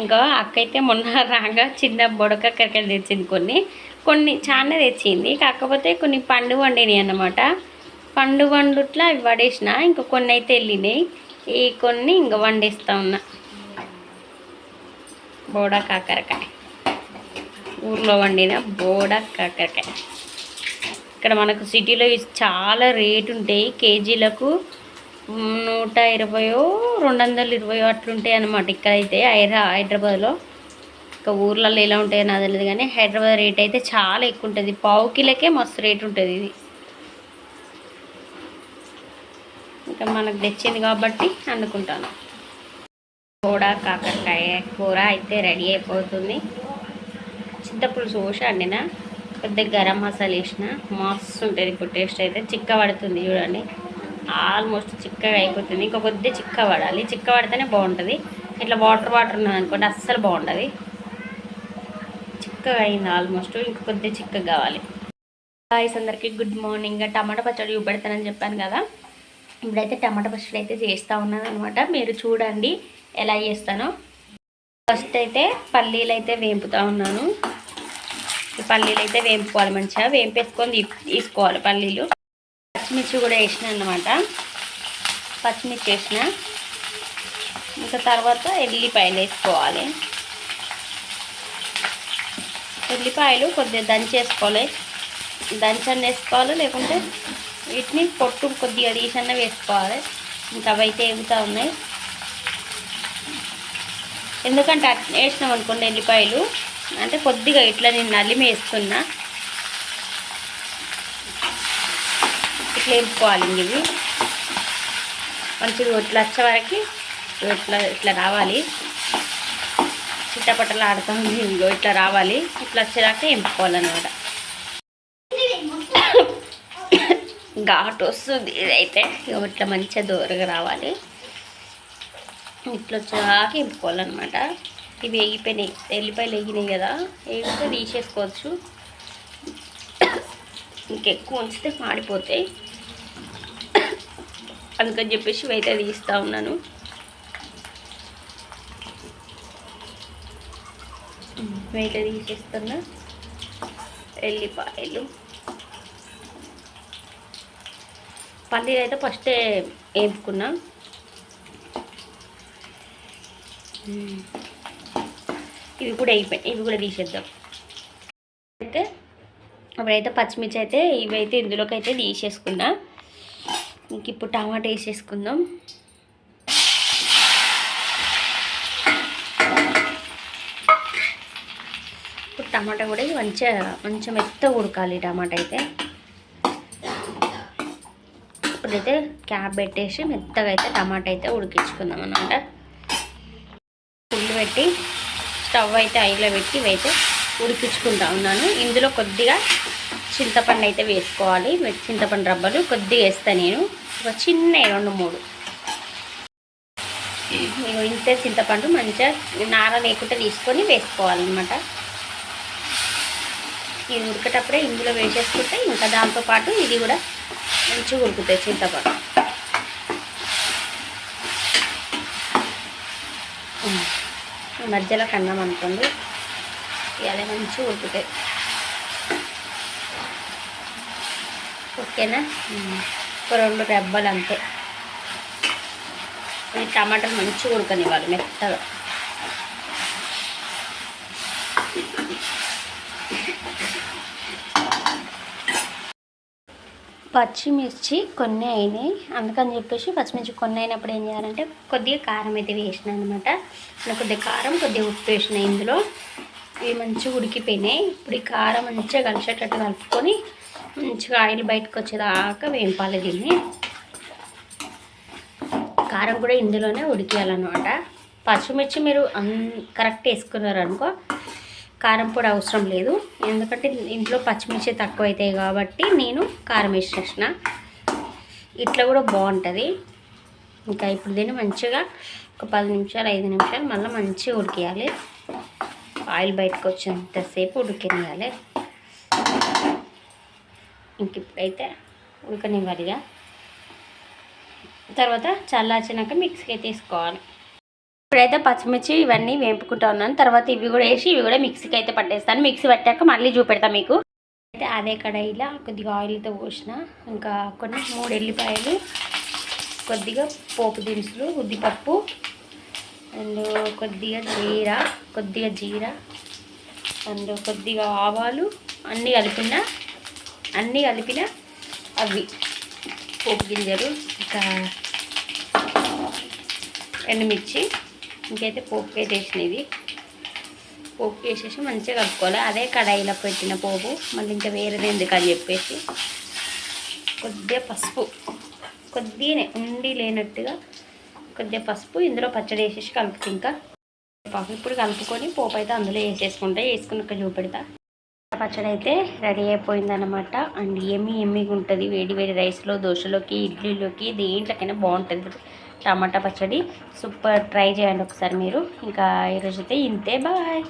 ఇంకా అక్క అయితే మొన్న రాగా చిన్న బొడకాకరకాయలు తెచ్చింది కొన్ని. కొన్ని చాలా తెచ్చింది. కాకపోతే కొన్ని పండు వండినాయి అన్నమాట. పండు వండుట్లా అవి పడేసిన. ఇంకా కొన్ని అయితే వెళ్ళినాయి. ఈ కొన్ని ఇంకా వండేస్తా ఉన్నా. బోడా కాకరకాయ ఊర్లో వండిన బోడా కాకరకాయ ఇక్కడ మనకు సిటీలో చాలా రేటు ఉంటాయి. కేజీలకు నూట ఇరవయో రెండు వందల ఇరవయో అట్లుంటాయి అన్నమాట ఇక్కడైతే హైదరా హైదరాబాద్లో. ఇంకా ఊర్లలో ఎలా ఉంటాయో నాకు తెలియదు కానీ హైదరాబాద్ రేట్ అయితే చాలా ఎక్కువ ఉంటుంది పావు కిలోకే మస్తు రేట్ ఉంటుంది ఇది. ఇంకా మనకు తెచ్చింది కాబట్టి అనుకుంటాను కూడా కాకరకాయ కూర అయితే రెడీ అయిపోతుంది. చింతపులుసు పోసి అండిన పెద్ద గరం మసాలా వేసిన మస్తు ఉంటుంది. ఇప్పుడు టేస్ట్ అయితే చిక్క పడుతుంది చూడండి. ఆల్మోస్ట్ చిక్కగా అయిపోతుంది. ఇంకా కొద్ది చిక్క పడాలి. చిక్క పడితేనే బాగుంటుంది. ఇట్లా వాటర్ వాటర్ ఉన్నది అనుకోండి అస్సలు బాగుంటుంది చిక్కగా అయింది ఆల్మోస్ట్. ఇంకా కొద్ది చిక్కగా కావాలి. గాయస్ అందరికీ గుడ్ మార్నింగ్. టమాటా పచ్చడి చూపెడతానని చెప్పాను కదా. ఇప్పుడైతే టమాటా పచ్చడి అయితే చేస్తూ ఉన్నాను అనమాట మీరు చూడండి ఎలా చేస్తానో. ఫస్ట్ అయితే పల్లీలు అయితే వేంపుతూ ఉన్నాను. పల్లీలు అయితే వేంపుకోవాలి మంచిగా. వేంపేసుకొని తీసుకోవాలి పల్లీలు. పచ్చిమిర్చి కూడా వేసిన అనమాట పచ్చిమిర్చి వేసిన. ఇంకా తర్వాత ఎల్లిపాయలు వేసుకోవాలి. ఎల్లిపాయలు కొద్దిగా దంచేసుకోవాలి. దంచన్న వేసుకోవాలి లేకుంటే వీటిని పొట్టు కొద్దిగా తీసన్న వేసుకోవాలి. ఇంకా అవైతే ఎగుతూ ఉన్నాయి. ఎందుకంటే అట్ వేసినాం అనుకోండి ఎల్లిపాయలు. అంటే కొద్దిగా ఇట్లా నేను నలిమి వేస్తున్నా ఇట్లా వేపుకోవాలి ఇవి. మంచిగా ఇట్లా వచ్చే వరకు ఇట్లా ఇట్లా రావాలి. చిట్టపట్టలు ఆడుతుంది ఇంకో ఇట్లా రావాలి. ఇట్లా వచ్చేదాక ఎంపుకోవాలన్నమాట ఘాట్ వస్తుంది ఇదైతే. ఇక ఇట్లా మంచిగా దూరగా రావాలి. ఇట్లా వచ్చేదాకా ఎంపుకోవాలన్నమాట ఇవి వేగిపోయినాయి. ఎల్లిపాయలు వేగినాయి కదా. వేగితే తీసేసుకోవచ్చు. ఇంకెక్కువ ఉంచితే మాడిపోతాయి. అందుకని చెప్పేసి ఇవైతే తీస్తూ ఉన్నాను. ఇవైతే తీసేస్తున్నా ఎల్లిపాయలు. పల్లీలు అయితే ఫస్టే వేపుకున్నా ఇవి కూడా అయిపోయాయి ఇవి కూడా తీసేద్దాం. అయితే అప్పుడైతే పచ్చిమిర్చి అయితే ఇవైతే ఇందులోకి అయితే తీసేసుకున్నా. ఇంక ఇప్పుడు టమాటా వేసేసుకుందాం. ఇప్పుడు టమాటా కూడా మంచిగా మంచిగా మెత్త ఉడకాలి టమాటా అయితే. ఇప్పుడైతే క్యాప్ పెట్టేసి మెత్తగా అయితే టమాటా అయితే ఉడికించుకుందాం అనమాట ఫుల్ పెట్టి స్టవ్ అయితే ఐలో పెట్టి ఇవైతే ఉడికించుకుంటా ఉన్నాను. ఇందులో కొద్దిగా చింతపండు అయితే వేసుకోవాలి. చింతపండు రబ్బలు కొద్దిగా వేస్తాను నేను. ఒక చిన్న రెండు మూడు. ఇగో ఇంతే చింతపండు మంచిగా నార లేకుండా తీసుకొని వేసుకోవాలన్నమాట. ఇది ఉడికేటప్పుడే ఇందులో వేసేసుకుంటే ఇంకా దాంతోపాటు ఇది కూడా మంచిగా ఉడుకుతాయి చింతపండు. మధ్యలో కన్నాం అనుకోండి. ఇవాళ మంచిగా ఉడుకుతాయి. ఓకేనా? ఒక రెండు రెబ్బలు అంతే. ఈ టమాటాలు మంచిగా ఉడకనివ్వాలి మెత్తగా. పచ్చిమిర్చి కొన్ని అయినాయి. అందుకని చెప్పేసి పచ్చిమిర్చి కొన్ని అయినప్పుడు ఏం చేయాలంటే కొద్దిగా కారం అయితే వేసిన అనమాట కొద్దిగా కారం కొద్దిగా ఉప్పు వేసిన ఇందులో. ఇవి మంచిగా ఉడికిపోయినాయి. ఇప్పుడు ఈ కారం మంచిగా కలిసేటట్టు కలుపుకొని మంచిగా ఆయిల్ బయటకు వచ్చేదాకా వేంపాలి దీన్ని. కారం కూడా ఇందులోనే ఉడికేయాలన్నమాట. పచ్చిమిర్చి మీరు అన్ కరెక్ట్ వేసుకున్నారు అనుకో కారం పొడి అవసరం లేదు. ఎందుకంటే ఇంట్లో పచ్చిమిర్చి తక్కువ అవుతాయి కాబట్టి నేను కారం వేసేసిన ఇట్లా కూడా బాగుంటుంది. ఇంకా ఇప్పుడు దీన్ని మంచిగా ఒక పది నిమిషాలు ఐదు నిమిషాలు మళ్ళీ మంచిగా ఉడికేయాలి. ఆయిల్ బయటకు వచ్చేంతసేపు ఉడికినియాలి ఇంక ఇప్పుడైతే ఉడకనివ్వాలిగా. తర్వాత చల్లార్చినాక మిక్సీకి తీసుకోవాలి. ఇప్పుడైతే పచ్చిమిర్చి ఇవన్నీ వేపుకుంటా ఉన్నాను. తర్వాత ఇవి కూడా వేసి ఇవి కూడా మిక్సీకి అయితే పట్టేస్తాను. మిక్సీ పట్టాక మళ్ళీ చూపెడతాను మీకు. అయితే అదే కడాయిలో కొద్దిగా ఆయిల్తో పోసిన ఇంకా కొన్ని మూడు ఎల్లిపాయలు కొద్దిగా పోపు దినుసులు ఉద్దిపప్పు అండ్ కొద్దిగా జీరా కొద్దిగా జీరా అండ్ కొద్దిగా ఆవాలు అన్నీ కలిపిన అన్నీ కలిపిన అవి పోపు గింజలు ఇంకా ఎండుమిర్చి ఇంకైతే పోపు వేసేసినది పోపు వేసేసి మంచిగా కలుపుకోవాలి. అదే కడాయిలో పెట్టిన పోపు మళ్ళీ ఇంకా వేరేది ఎందుకు అని చెప్పేసి కొద్దిగా పసుపు కొద్దిగానే ఉండి లేనట్టుగా కొద్దిగా పసుపు ఇందులో పచ్చడి వేసేసి కలుపుతా. ఇంకా పాపం ఇప్పుడు కలుపుకొని పోపు అయితే అందులో వేసేసుకుంటా. వేసుకున్నాక చూపెడతా. పచ్చడి అయితే రెడీ అయిపోయిందనమాట అండ్ ఏమి ఎమ్మిగా ఉంటుంది? వేడి వేడి రైస్లో దోశలోకి ఇడ్లీలోకి దేంట్లోకైనా బాగుంటుంది. టమాటా పచ్చడి. సూపర్. ట్రై చేయండి ఒకసారి మీరు. ఇంకా ఈరోజు అయితే ఇంతే. బాయ్.